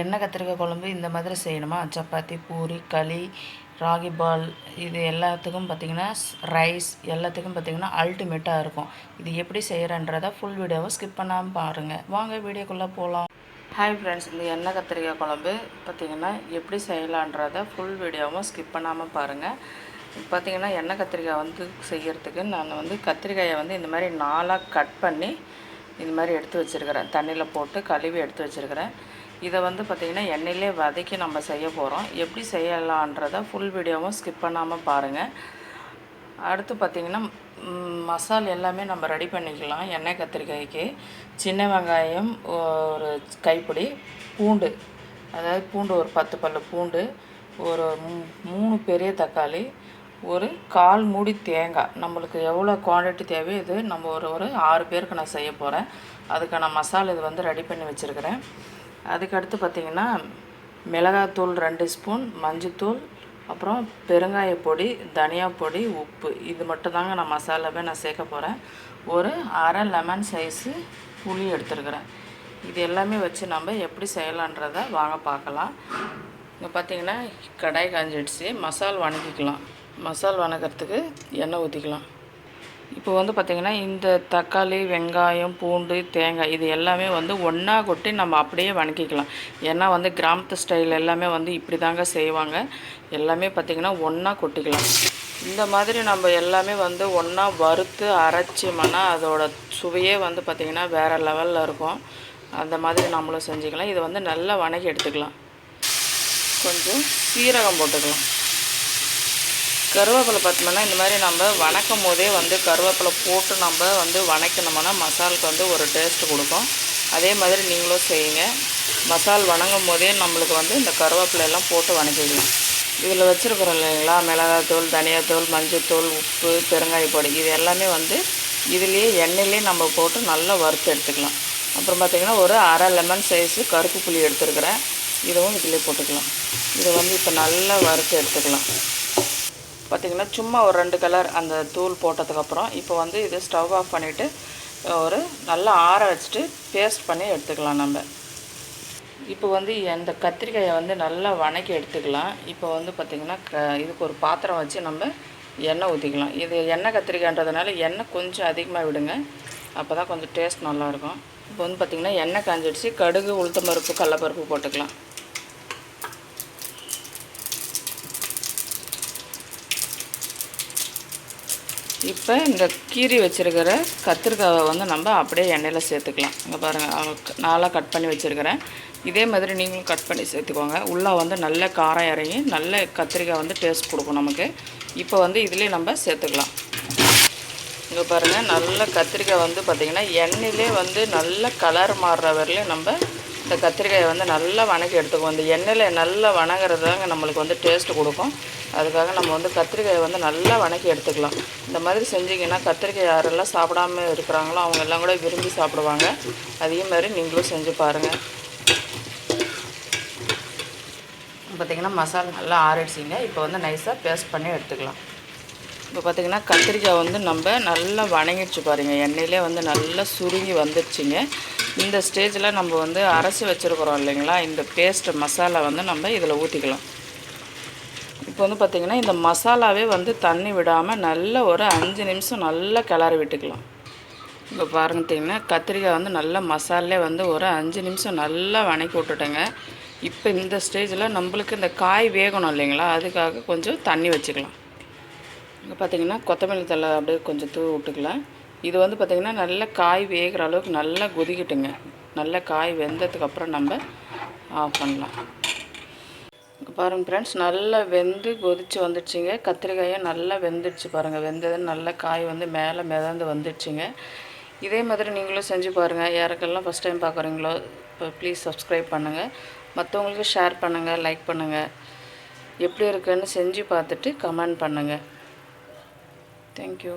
எண்ணெய் கத்திரிக்காய் குழம்பு இந்த மாதிரி செய்யணுமா? சப்பாத்தி பூரி களி ராகி பால் இது எல்லாத்துக்கும் பார்த்திங்கன்னா ரைஸ் எல்லாத்துக்கும் பார்த்திங்கன்னா அல்டிமேட்டாக இருக்கும். இது எப்படி செய்கிறன்றதை ஃபுல் வீடியோவை ஸ்கிப் பண்ணாமல் பாருங்கள் வாங்க வீடியோக்குள்ளே போகலாம் ஹாய் ஃப்ரெண்ட்ஸ் இந்த எண்ணெய் கத்திரிக்காய் குழம்பு பார்த்திங்கன்னா எப்படி செய்யலான்றதை ஃபுல் வீடியோவும் ஸ்கிப் பண்ணாமல் பாருங்கள் பார்த்திங்கன்னா எண்ணெய் கத்திரிக்காய் வந்து செய்கிறதுக்கு நான் வந்து கத்திரிக்காயை வந்து இந்த மாதிரி நாலாக கட் பண்ணி இந்த மாதிரி எடுத்து வச்சுருக்கிறேன். தண்ணியில் போட்டு கழுவி எடுத்து வச்சுருக்கிறேன். இதை வந்து பார்த்திங்கன்னா எண்ணெயிலே வதக்கி நம்ம செய்ய போகிறோம் எப்படி செய்யலான்றதை ஃபுல் வீடியோவும் ஸ்கிப் பண்ணாமல் பாருங்கள் அடுத்து பார்த்திங்கன்னா மசால் எல்லாமே நம்ம ரெடி பண்ணிக்கலாம். எண்ணெய் கத்திரிக்காய்க்கு சின்ன வெங்காயம் ஒரு கைப்பிடி பூண்டு. அதாவது பூண்டு ஒரு பத்து பல்லு பூண்டு ஒரு மூணு பெரிய தக்காளி ஒரு கால் மூடி தேங்காய். நம்மளுக்கு எவ்வளோ குவான்டிட்டி தேவையோ இது நம்ம ஒரு ஒரு ஆறு பேருக்கு நான் செய்ய போகிறேன் அதுக்கான மசாலா இது வந்து ரெடி பண்ணி வச்சுருக்கிறேன். அதுக்கடுத்து பார்த்திங்கன்னா மிளகாத்தூள் ரெண்டு ஸ்பூன் மஞ்சத்தூள் அப்புறம் பெருங்காய பொடி தனியா பொடி உப்பு. இது மட்டும்தாங்க நான் மசாலாவே நான் சேர்க்க போகிறேன் ஒரு அரை லெமன் சைஸு புளி எடுத்துருக்குறேன். இது எல்லாமே வச்சு நம்ம எப்படி செய்யலான்றதை வாங்க பார்க்கலாம். இங்கே பார்த்திங்கன்னா கடாய் காஞ்சிடுச்சு. மசால் வணக்கிக்கலாம். மசால் வணக்கிறதுக்கு எண்ணெய் ஊற்றிக்கலாம் இப்போ வந்து பார்த்திங்கன்னா இந்த தக்காளி வெங்காயம் பூண்டு தேங்காய் இது எல்லாமே வந்து ஒன்றா கொட்டி நம்ம அப்படியே வணக்கிக்கலாம். ஏன்னா வந்து கிராமத்து ஸ்டைல் எல்லாமே வந்து இப்படி தாங்க செய்வாங்க. எல்லாமே பார்த்திங்கன்னா ஒன்றா கொட்டிக்கலாம். இந்த மாதிரி நம்ம எல்லாமே வந்து ஒன்றா வறுத்து அரைச்சோம்னா அதோட சுவையே வந்து பார்த்திங்கன்னா வேறு லெவலில் இருக்கும். அந்த மாதிரி நம்மளும் செஞ்சுக்கலாம். இதை வந்து நல்லா வணக்கி எடுத்துக்கலாம். கொஞ்சம் சீரகம் போட்டுக்கலாம். கருவேப்பிலை பார்த்தோம்னா இந்த மாதிரி நம்ம வணக்கும் போதே வந்து கருவேப்பிலை போட்டு நம்ம வந்து வணக்கணும்னா மசாலுக்கு வந்து ஒரு டேஸ்ட்டு கொடுக்கும். அதே மாதிரி நீங்களும் செய்யுங்க. மசால் வணங்கும் போதே நம்மளுக்கு வந்து இந்த கருவேப்பிலை எல்லாம் போட்டு வணக்கிக்கலாம். இதில் வச்சுருக்குறோம் இல்லைங்களா? மிளகாத்தூள் தனியாத்தூள் மஞ்சத்தூள் உப்பு பெருங்காய பொடி இது எல்லாமே வந்து இதுலேயே எண்ணெயிலே நம்ம போட்டு நல்லா வறுத்து எடுத்துக்கலாம். அப்புறம் பார்த்திங்கன்னா ஒரு அரை லெமன் சைஸு கருப்பு புளி எடுத்துருக்குறேன். இதுவும் இதிலே போட்டுக்கலாம். இதை வந்து இப்போ நல்லா வறுத்து எடுத்துக்கலாம். பார்த்திங்கன்னா சும்மா ஒரு ரெண்டு கலர் அந்த தூள் போட்டதுக்கப்புறம் இப்போ வந்து இது ஸ்டவ் ஆஃப் பண்ணிவிட்டு ஒரு நல்லா ஆற வச்சுட்டு பேஸ்ட் பண்ணி எடுத்துக்கலாம் நம்ம. இப்போ வந்து இந்த கத்திரிக்காயை வந்து நல்லா வணக்கி எடுத்துக்கலாம். இப்போ வந்து பார்த்திங்கன்னா க இதுக்கு ஒரு பாத்திரம் வச்சு நம்ம எண்ணெய் ஊற்றிக்கலாம் இது எண்ணெய் கத்திரிக்காய்ன்றதுனால எண்ணெய் கொஞ்சம் அதிகமாக விடுங்க. அப்போ தான் கொஞ்சம் டேஸ்ட் நல்லாயிருக்கும் இப்போ வந்து பார்த்திங்கன்னா எண்ணெய் காஞ்சிடுச்சு. கடுகு உளுத்தம்பருப்பு கடலப்பருப்பு போட்டுக்கலாம். இப்போ இந்த கீரி வச்சுருக்கிற கத்திரிக்காவை வந்து நம்ம அப்படியே எண்ணெயில் சேர்த்துக்கலாம். இங்கே பாருங்கள் நாளாக கட் பண்ணி வச்சுருக்கிறேன். இதே மாதிரி நீங்களும் கட் பண்ணி சேர்த்துக்கோங்க. உள்ளே வந்து நல்ல காரம் இறங்கி நல்ல கத்திரிக்காய் வந்து டேஸ்ட் கொடுக்கும் நமக்கு. இப்போ வந்து இதிலே நம்ம சேர்த்துக்கலாம். இங்கே பாருங்கள் நல்ல கத்திரிக்காய் வந்து பார்த்திங்கன்னா எண்ணெயிலே வந்து நல்ல கலர் மாறுற வரலையும் நம்ம இந்த கத்திரிக்காயை வந்து நல்லா வணக்கி எடுத்துக்குவோம். இந்த எண்ணெயில் நல்லா வணங்குறது தாங்க நம்மளுக்கு வந்து டேஸ்ட்டு கொடுக்கும். அதுக்காக நம்ம வந்து கத்திரிக்காயை வந்து நல்லா வணக்கி எடுத்துக்கலாம். இந்த மாதிரி செஞ்சிங்கன்னா கத்திரிக்காய் யாரெல்லாம் சாப்பிடாம இருக்கிறாங்களோ அவங்க எல்லாம் கூட விரும்பி சாப்பிடுவாங்க. அதே மாதிரி நீங்களும் செஞ்சு பாருங்கள் பார்த்திங்கன்னா மசாலா நல்லா ஆறிடுச்சிங்க. இப்போ வந்து நைஸாக பேஸ்ட் பண்ணி எடுத்துக்கலாம். இப்போ பார்த்திங்கன்னா கத்திரிக்காய் வந்து நம்ம நல்லா வணங்கிடுச்சு பாருங்கள் எண்ணெயிலே வந்து நல்லா சுருங்கி வந்துடுச்சிங்க. இந்த ஸ்டேஜில் நம்ம வந்து அரைச்சி வச்சுருக்குறோம் இல்லைங்களா? இந்த பேஸ்ட் மசாலா வந்து நம்ம இதில் ஊற்றிக்கலாம் இப்போ வந்து பார்த்திங்கன்னா இந்த மசாலாவே வந்து தண்ணி விடாமல் நல்ல ஒரு அஞ்சு நிமிஷம் நல்லா கிளறி விட்டுக்கலாம். இப்போ பாருங்கிட்டிங்கன்னா கத்திரிக்காய் வந்து நல்லா மசாலே வந்து ஒரு அஞ்சு நிமிஷம் நல்லா வணக்கி விட்டுட்டேங்க. இப்போ இந்த ஸ்டேஜில் நம்மளுக்கு இந்த காய் வேகணும் இல்லைங்களா? அதுக்காக கொஞ்சம் தண்ணி வச்சுக்கலாம். இங்கே பார்த்திங்கன்னா கொத்தமல்லி தலை அப்படியே கொஞ்சம் தூ விட்டுக்கலாம். இது வந்து பார்த்திங்கன்னா நல்ல காய் வேகிற அளவுக்கு நல்லா கொதிக்கட்டுங்க. நல்ல காய் வெந்ததுக்கப்புறம் நம்ம ஆஃப் பண்ணலாம். பாருங்கள் ஃப்ரெண்ட்ஸ் நல்லா வெந்து கொதித்து வந்துடுச்சிங்க. கத்திரிக்காயும் நல்லா வெந்துடுச்சு பாருங்கள் வெந்தது நல்ல காய் வந்து மேலே மிதந்து வந்துடுச்சிங்க. இதே மாதிரி நீங்களும் செஞ்சு பாருங்கள் யாருக்கெல்லாம் ஃபஸ்ட் டைம் பார்க்குறீங்களோ இப்போ ப்ளீஸ் சப்ஸ்கிரைப் பண்ணுங்கள் மற்றவங்களுக்கு ஷேர் பண்ணுங்கள் லைக் பண்ணுங்கள் எப்படி இருக்குன்னு செஞ்சு பார்த்துட்டு கமெண்ட் பண்ணுங்கள் தேங்க்யூ